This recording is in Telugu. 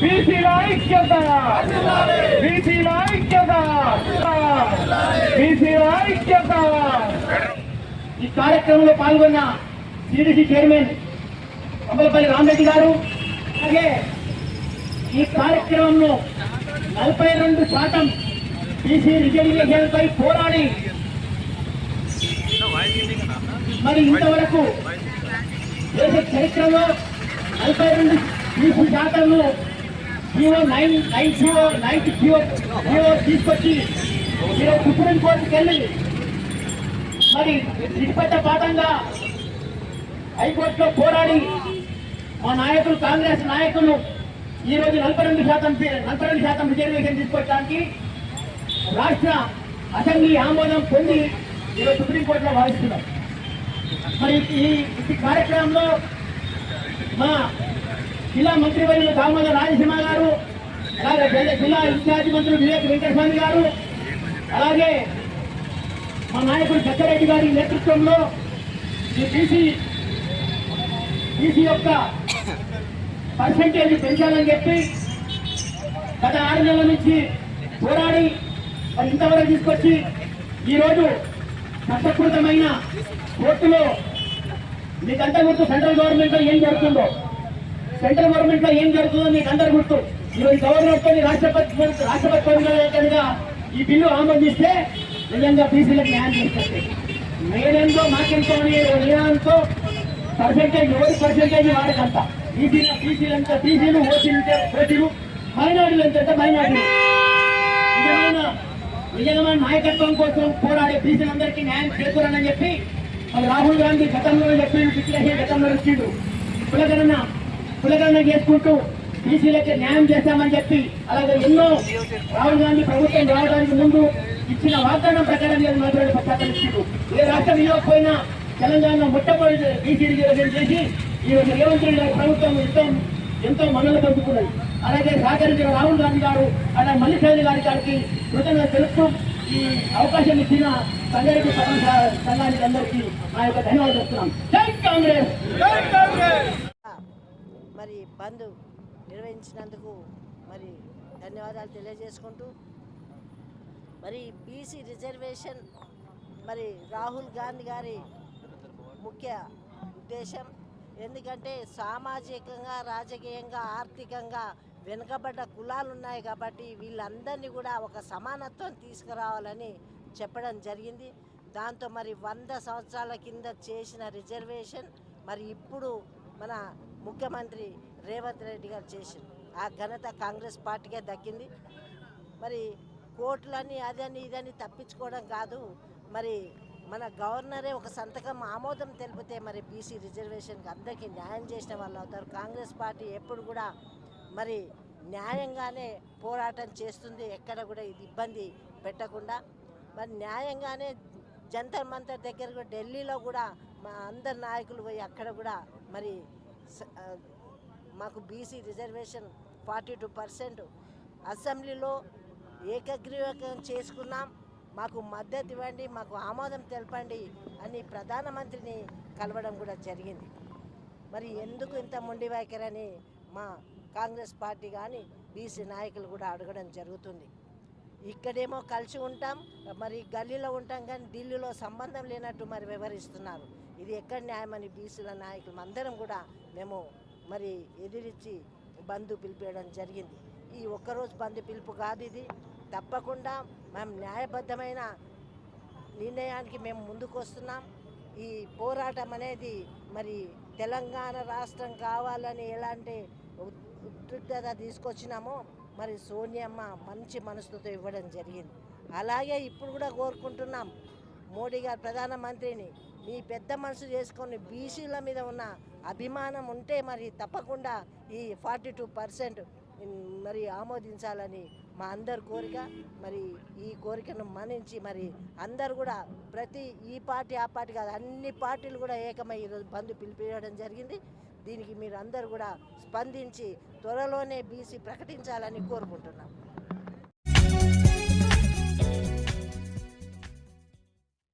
బీసీల ఐక్యత! బీసీల ఐక్యత! బీసీల ఐక్యత! ఈ కార్యక్రమంలో పాల్గొన్న సిడిసి చైర్మన్ కమలపల్లి రామరెడ్డి గారు అలాగే ఈ కార్యక్రమంలో నలభై రెండు శాతం బీసీ రిజర్వేషన్పై పోరాడి మరి ఇంతవరకు దేశ చరిత్రలో నలభై రెండు బీసీ శాతంలో GO nine nine GO nine GO GO తీసుకొచ్చి ఈరోజు సుప్రీంకోర్టుకి వెళ్ళి మరి నిష్పత్త పాఠంగా హైకోర్టులో పోరాడి మా నాయకులు కాంగ్రెస్ నాయకులు ఈ రోజు నలభై రెండు శాతం నలభై రెండు శాతం రిజర్వేషన్ తీసుకొచ్చడానికి రాష్ట్ర అసెంబ్లీ ఆమోదం పొంది ఈరోజు సుప్రీంకోర్టులో భావిస్తున్నారు మరి ఈ కార్యక్రమంలో మా జిల్లా మంత్రివర్యులు దామోద రాజసింహ గారు అలాగే జిల్లా- ఇన్ఛార్జి మంత్రులు వివేక్ వెంకటస్వామి గారు అలాగే మా నాయకుడు సత్యరెడ్డి గారి నేతృత్వంలో ఈ బీసీ బీసీ యొక్క పర్సంటేజ్ పెంచాలని చెప్పి గత ఆరు నెలల నుంచి పోరాడి మరి ఇంతవరకు తీసుకొచ్చి ఈరోజు చట్టకృతమైన కోర్టులో మీకంతా గుర్తు సెంట్రల్ గవర్నమెంట్లో ఏం జరుగుతుందో? సెంట్రల్ గవర్నమెంట్లో ఏం జరుగుతుందో మీకు అందరు గుర్తు. ఈరోజు గవర్నర్తో రాష్ట్రపతి రాష్ట్రపతి పరిగణగా ఈ బిల్లు ఆమోదిస్తే నిజంగా బీసీలకు న్యాయం చేస్తుంది మేమెంతో మాకెంతో అనే పర్సెంటేజ్ ఎవరి పర్సెంటేజ్ వాడకంత. బీసీల బీసీలంతా బీసీలు ఓసీలు ఓసీలు మైనార్టీలు ఎంత మైనార్టీలు. నిజమైన నిజమైన నాయకత్వం కోసం పోరాడే బీసీలందరికీ న్యాయం చేకూరని చెప్పి మరి రాహుల్ గాంధీ గతంలో చెప్పిండు డిక్లరేషన్ గతంలో ఇచ్చిండు? కులగణన కులగణన చేసుకుంటూ బీసీలకి న్యాయం చేస్తామని చెప్పి అలాగే ఎన్నో రాహుల్ గాంధీ ప్రభుత్వం రావడానికి ముందు ఇచ్చిన వాగ్దానం ప్రకారం లేదు మాత్రమే పట్టాలు ఇచ్చిండు. ఏ రాష్ట్రం ఇవ్వకపోయినా తెలంగాణ మొట్టమొదటి బీసీ రిజర్వేషన్ చేసి ఈ రోజు రేవంత్ రెడ్డి గారి ప్రభుత్వం ఎంతో ఎంతో మన్నలు పొందుతున్నది. అలాగే సహకరించిన రాహుల్ గాంధీ గారు అలా మల్లిశైలి గారి గారికి కృతజ్ఞత తెలుపుతూ ఈ అవకాశం ఇచ్చిన సంగారెడ్డి పట్టణ సంఘానికి అందరికీ నా యొక్క ధన్యవాదాలు చెప్తున్నాం జై కాంగ్రెస్! మరి బంద్ నిర్వహించినందుకు మరి ధన్యవాదాలు తెలియజేసుకుంటూ మరి బీసీ రిజర్వేషన్ మరి రాహుల్ గాంధీ గారి ముఖ్య ఉద్దేశం ఎందుకంటే సామాజికంగా రాజకీయంగా ఆర్థికంగా వెనుకబడ్డ కులాలు ఉన్నాయి కాబట్టి వీళ్ళందరినీ కూడా ఒక సమానత్వం తీసుకురావాలని చెప్పడం జరిగింది. దాంతో మరి వంద సంవత్సరాల కింద చేసిన రిజర్వేషన్ మరి ఇప్పుడు మన ముఖ్యమంత్రి రేవంత్ రెడ్డి గారు చేసింది. ఆ ఘనత కాంగ్రెస్ పార్టీకే దక్కింది. మరి కోర్టులని అదని ఇదని తప్పించుకోవడం కాదు. మరి మన గవర్నరే ఒక సంతకం ఆమోదం తెలిపితే మరి బీసీ రిజర్వేషన్కి అందరికీ న్యాయం చేసిన వాళ్ళు అవుతారు. కాంగ్రెస్ పార్టీ ఎప్పుడు కూడా మరి న్యాయంగానే పోరాటం చేస్తుంది ఎక్కడ కూడా ఇది ఇబ్బంది పెట్టకుండా. మరి న్యాయంగానే జంతర్ మంతర్ దగ్గర కూడా ఢిల్లీలో కూడా మా అందరు నాయకులు పోయి అక్కడ కూడా మరి స- మాకు BC reservation forty two percent అసెంబ్లీలో ఏకగ్రీవకం చేసుకున్నాం. మాకు మద్దతు ఇవ్వండి మాకు ఆమోదం తెలపండి అని ప్రధానమంత్రిని కలవడం కూడా జరిగింది. మరి ఎందుకు ఇంత మొండి వైఖరని మా కాంగ్రెస్ పార్టీ కానీ బీసీ నాయకులు కూడా అడగడం జరుగుతుంది. ఇక్కడేమో కలిసి ఉంటాం మరి గల్లీలో ఉంటాం కానీ ఢిల్లీలో సంబంధం లేనట్టు మరి వివరిస్తున్నారు. ఇది ఎక్కడ న్యాయమని బీసీల నాయకులు అందరం కూడా మేము మరి ఎదిరించి బంధు పిలిపేయడం జరిగింది. ఈ ఒక్కరోజు బంధు పిలుపు కాదు ఇది. తప్పకుండా మేము న్యాయబద్ధమైన నిర్ణయానికి మేము ముందుకు వస్తున్నాం ఈ పోరాటం అనేది మరి తెలంగాణ రాష్ట్రం కావాలని ఎలాంటి ఉద్రిక్తత తీసుకొచ్చినామో మరి సోనియమ్మ మంచి మనసుతో ఇవ్వడం జరిగింది. అలాగే ఇప్పుడు కూడా కోరుకుంటున్నాం మోడీ గారు ప్రధానమంత్రిని మీ పెద్ద మనసు చేసుకొని బీసీల మీద ఉన్న అభిమానం ఉంటే మరి తప్పకుండా ఈ ఫార్టీ టూ పర్సెంట్ మరి ఆమోదించాలని మా అందరి కోరిక మరి ఈ కోరికను మన్నించి మరి అందరు కూడా ప్రతి ఈ పార్టీ ఆ పార్టీ కాదు అన్ని పార్టీలు కూడా ఏకమై ఈరోజు బంద్ పిలిపించడం జరిగింది. దీనికి మీరు అందరు కూడా స్పందించి త్వరలోనే బీసీ ప్రకటించాలని కోరుకుంటున్నాం.